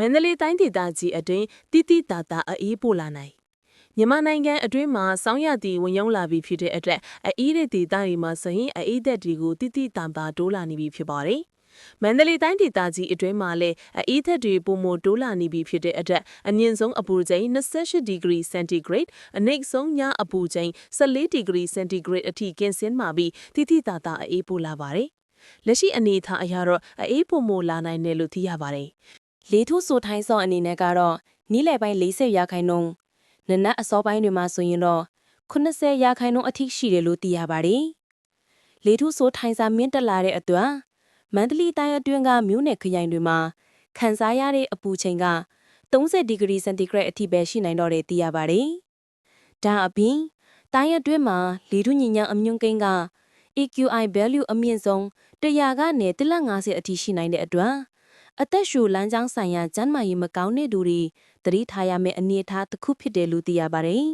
မန္တလေးတိုင်းဒေသကြီးအတွင်းတိတိတသာအေးပိုလာနိုင်မြန်မာနိုင်ငံအတွင်းမှာစောင်းရသည်ဝင်ရောက်လာပြီဖြစ်တဲ့အတွက်အေးတဲ့ဒေသတွေမှာဆိုရင်အေးသက်တွေကိုတိတိတသာတိုးလာနေပြီဖြစ်ပါတယ်။မန္တလေးတိုင်းဒေသကြီးအတွင်းမှာလည်းအေးသက်တွေပုံမတိုးလာနေပြီဖြစ်တဲ့အတွက်အမြင့်ဆုံးအပူချိန်28ဒီဂရီစင်တီဂရိတ်အနိမ့်ဆုံးညအပူချိန်14ဒီဂရီစင်တီဂရိတ်အထိကင်းဆင်းမှာပြီးတိတိတသာအေးပိုလာပါတယ်။လက်ရှိအနေအထားအရတော့အေးပုံမလာနိုင်တယ်လို့သိရပါတယ်။ လေထုဆိုထိုင်းဆောင်အနေနဲ့ကတော့နီးလယ်ပိုင်း40ရာခိုင်နှုန်းနနက်အစောပိုင်းတွေမှာဆိုရင်တော့80ရာခိုင်နှုန်းအထိရှိတယ်လို့သိရပါတယ်။လေထုဆိုထိုင်းစာမြင့်တက်လာတဲ့အတွက်မန္တလေးတိုင်းအတွင်းကမြို့နယ်ခရိုင်တွေမှာခန်းစားရတဲ့အပူချိန်က30ဒီဂရီစင်တီဂရိတ်အထိပဲရှိနိုင်တော့တယ်သိရပါတယ်။ဒါအပြင်တိုင်းအတွင်းမှာလေထုညဉ့်ညံအမြင့်ကိန်းက AQI value အမြင့်ဆုံး100ကနေ150အထိရှိနိုင်တဲ့အတွက် အသက်ရှူလမ်းကြောင်းဆိုင်ရာကျန်းမာရေးမကောင်းတဲ့သူတွေသတိထားရမယ့်အနေအထားတစ်ခုဖြစ်တယ်လို့သိရပါတယ်